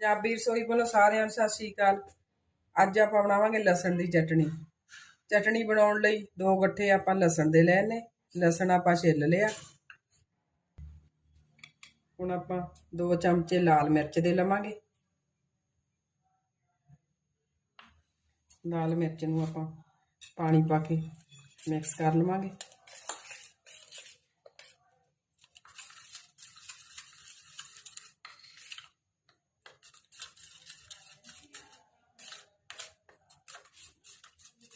ਪੰਜਾਬੀ ਰਸੋਈ ਵੱਲੋਂ ਸਾਰਿਆਂ ਨੂੰ ਸਤਿ ਸ਼੍ਰੀ ਅਕਾਲ। ਅੱਜ ਆਪਾਂ ਬਣਾਵਾਂਗੇ ਲਸਣ ਦੀ ਚਟਣੀ। ਚਟਣੀ ਬਣਾਉਣ ਲਈ ਦੋ ਗੱਠੇ ਆਪਾਂ ਲਸਣ ਦੇ ਲੈ ਨੇ ਲਸਣ ਆਪਾਂ ਛਿੱਲ ਲਿਆ। ਹੁਣ ਆਪਾਂ ਦੋ ਚਮਚੇ ਲਾਲ ਮਿਰਚ ਦੇ ਲਵਾਂਗੇ। ਲਾਲ ਮਿਰਚ ਨੂੰ ਆਪਾਂ ਪਾਣੀ ਪਾ ਕੇ ਮਿਕਸ ਕਰ ਲਵਾਂਗੇ।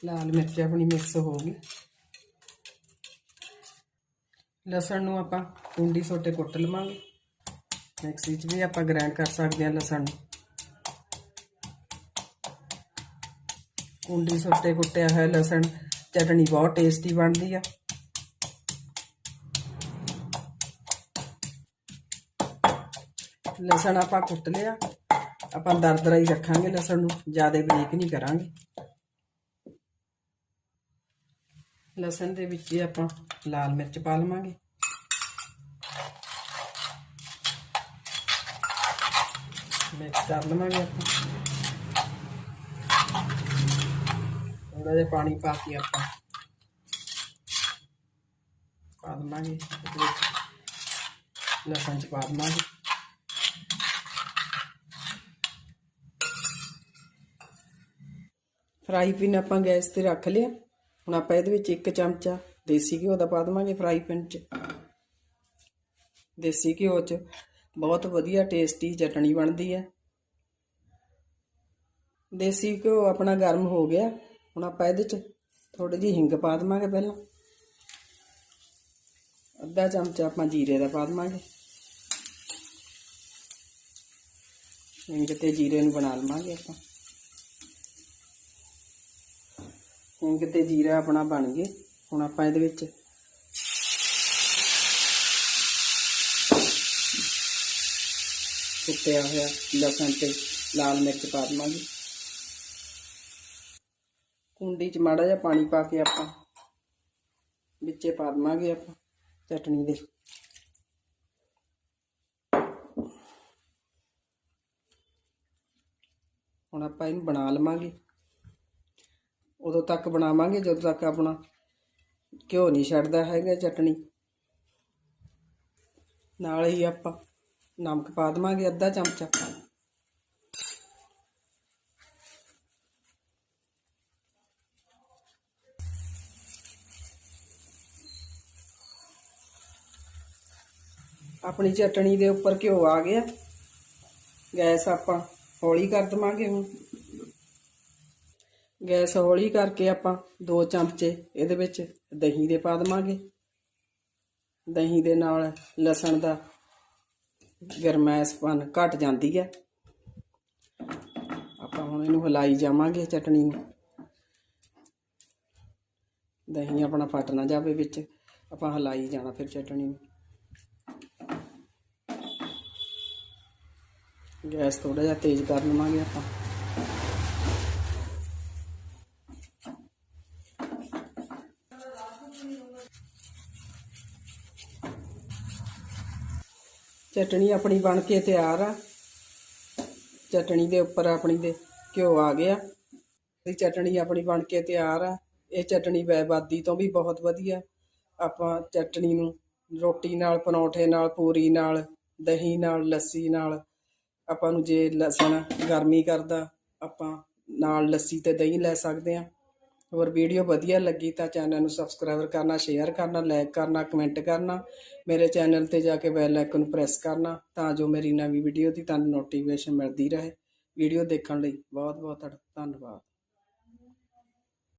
ਲਾਲ ਮਿਰਚ ਆਪਣੀ ਮਿਕਸ ਹੋ ਗਈ। ਲਸਣ ਨੂੰ ਆਪਾਂ ਕੁੰਡੀ ਸੋਟੇ ਕੁੱਟ ਲਵਾਂਗੇ। ਮਿਕਸੀ 'ਚ ਵੀ ਆਪਾਂ ਗ੍ਰਾਈਂਡ ਕਰ ਸਕਦੇ ਹਾਂ ਲਸਣ ਨੂੰ। ਕੁੰਡੀ ਸੋਟੇ ਕੁੱਟਿਆ ਹੋਇਆ ਲਸਣ, ਚਟਣੀ ਬਹੁਤ ਟੇਸਟੀ ਬਣਦੀ ਆ। ਲਸਣ ਆਪਾਂ ਕੁੱਟ ਲਿਆ। ਆਪਾਂ ਦਰਦਰਾ ਹੀ ਰੱਖਾਂਗੇ ਲਸਣ ਨੂੰ, ਜ਼ਿਆਦਾ ਬਰੀਕ ਨਹੀਂ ਕਰਾਂਗੇ। ਲਸਣ ਦੇ ਵਿੱਚ ਆਪਾਂ ਲਾਲ ਮਿਰਚ ਪਾ ਲਵਾਂਗੇ। ਮਿਕਸ ਕਰ ਲਵਾਂਗੇ ਆਪਾਂ। ਥੋੜਾ ਜਿਹਾ ਪਾਣੀ ਪਾ ਕੇ ਆਪਾਂ ਪਾ ਦਵਾਂਗੇ ਲਸਣ ਚ ਪਾ ਦਵਾਂਗੇ ਫਰਾਈ ਪੈਨ ਆਪਾਂ ਗੈਸ ਤੇ ਰੱਖ ਲਿਆ। ਹੁਣ ਆਪਾਂ ਇਹਦੇ ਵਿੱਚ ਇੱਕ ਚਮਚਾ ਦੇਸੀ ਘਿਓ ਦਾ ਪਾ ਦਵਾਂਗੇ ਫਰਾਈ ਪੈਨ 'ਚ। ਦੇਸੀ ਘਿਓ 'ਚ ਬਹੁਤ ਵਧੀਆ ਟੇਸਟੀ ਚਟਣੀ ਬਣਦੀ ਹੈ। ਦੇਸੀ ਘਿਓ ਆਪਣਾ ਗਰਮ ਹੋ ਗਿਆ। ਹੁਣ ਆਪਾਂ ਇਹਦੇ 'ਚ ਥੋੜੀ ਜਿਹੀ ਹਿੰਗ ਪਾ ਦਵਾਂਗੇ ਪਹਿਲਾਂ। ਅੱਧਾ ਚਮਚਾ ਆਪਾਂ ਜੀਰੇ ਦਾ ਪਾ ਦਵਾਂਗੇ। ਹਿੰਗ ਤੇ ਜੀਰੇ ਨੂੰ ਬਣਾ ਲਵਾਂਗੇ ਆਪਾਂ। ਹਿੰਗ ਤੇ ਜੀਰਾ ਆਪਣਾ ਬਣ ਗਏ, ਹੁਣ ਆਪਾਂ ਇਹਦੇ ਵਿੱਚ ਕੁੱਟਿਆ ਹੋਇਆ ਲਸਣ ਤੇ ਲਾਲ ਮਿਰਚ ਪਾ ਦਵਾਂਗੇ। ਕੁੰਡੀ 'ਚ ਮਾੜਾ ਜਿਹਾ ਪਾਣੀ ਪਾ ਕੇ ਆਪਾਂ ਵਿੱਚੇ ਪਾ ਦਵਾਂਗੇ ਆਪਾਂ ਚਟਣੀ ਦੇ। ਹੁਣ ਆਪਾਂ ਇਹਨੂੰ ਬਣਾ ਲਵਾਂਗੇ। ਉਦੋਂ ਤੱਕ ਬਣਾਵਾਂਗੇ, ਜਦੋਂ ਤੱਕ ਆਪਣਾ ਘਿਓ ਨਹੀਂ ਛੱਡਦਾ ਹੈਗਾ ਚਟਣੀ। ਨਾਲ ਹੀ ਆਪਾਂ ਨਮਕ ਪਾ ਦਵਾਂਗੇ, ਅੱਧਾ ਚਮਚਾ। ਆਪਣੀ ਚਟਣੀ ਦੇ ਉੱਪਰ ਘਿਓ ਆ ਗਿਆ। ਗੈਸ ਆਪਾਂ ਹੌਲੀ ਕਰ ਦਵਾਂਗੇ ਹੁਣ। ਗੈਸ ਹੌਲੀ ਕਰਕੇ ਆਪਾਂ ਦੋ ਚਮਚੇ ਇਹਦੇ ਵਿੱਚ ਦਹੀਂ ਦੇ ਪਾ ਦਵਾਂਗੇ। ਦਹੀਂ ਦੇ ਨਾਲ ਲਸਣ ਦਾ ਗਰਮੈਸਪਨ ਘਟ ਜਾਂਦੀ ਹੈ ਆਪਾਂ ਹੁਣ ਇਹਨੂੰ ਹਿਲਾਈ ਜਾਵਾਂਗੇ ਚਟਣੀ ਨੂੰ। ਦਹੀਂ ਆਪਣਾ ਫਟ ਨਾ ਜਾਵੇ ਵਿੱਚ, ਆਪਾਂ ਹਿਲਾਈ ਜਾਣਾ ਫਿਰ ਚਟਣੀ ਨੂੰ। ਗੈਸ ਥੋੜਾ ਜਿਹਾ ਤੇਜ਼ ਕਰ ਲਵਾਂਗੇ ਆਪਾਂ। ਚਟਣੀ ਆਪਣੀ ਬਣ ਕੇ ਤਿਆਰ ਆ। ਚਟਣੀ ਦੇ ਉੱਪਰ ਆਪਣੀ ਦੇ ਘਿਓ ਆ ਗਿਆ। ਇਹ ਚਟਣੀ ਆਪਣੀ ਬਣ ਕੇ ਤਿਆਰ ਆ। ਇਹ ਚਟਣੀ ਬੈਬਾਦੀ ਤੋਂ ਵੀ ਬਹੁਤ ਵਧੀਆ। ਆਪਾਂ ਚਟਣੀ ਨੂੰ ਰੋਟੀ ਨਾਲ, ਪਰੌਂਠੇ ਨਾਲ, ਪੂਰੀ ਨਾਲ, ਦਹੀਂ ਨਾਲ, ਲੱਸੀ ਨਾਲ ਆਪਾਂ ਨੂੰ ਜੇ ਲਸਣ ਗਰਮੀ ਕਰਦਾ, ਆਪਾਂ ਨਾਲ ਲੱਸੀ ਤੇ ਦਹੀਂ ਲੈ ਸਕਦੇ ਆ। ਹੋਰ ਵੀਡੀਓ ਵਧੀਆ ਲੱਗੀ ਤਾਂ ਚੈਨਲ ਨੂੰ ਸਬਸਕ੍ਰਾਈਬ ਕਰਨਾ, ਸ਼ੇਅਰ ਕਰਨਾ ਲਾਈਕ ਕਰਨਾ ਕਮੈਂਟ ਕਰਨਾ, ਮੇਰੇ ਚੈਨਲ ਤੇ ਜਾ ਕੇ ਬੈਲ ਆਈਕਨ ਨੂੰ ਪ੍ਰੈਸ ਕਰਨਾ ਤਾਂ ਜੋ ਮੇਰੀ ਨਵੀਂ ਵੀਡੀਓ ਦੀ ਤੁਹਾਨੂੰ ਨੋਟੀਫਿਕੇਸ਼ਨ ਮਿਲਦੀ ਰਹੇ। ਵੀਡੀਓ ਦੇਖਣ ਲਈ ਬਹੁਤ ਬਹੁਤ ਧੰਨਵਾਦ।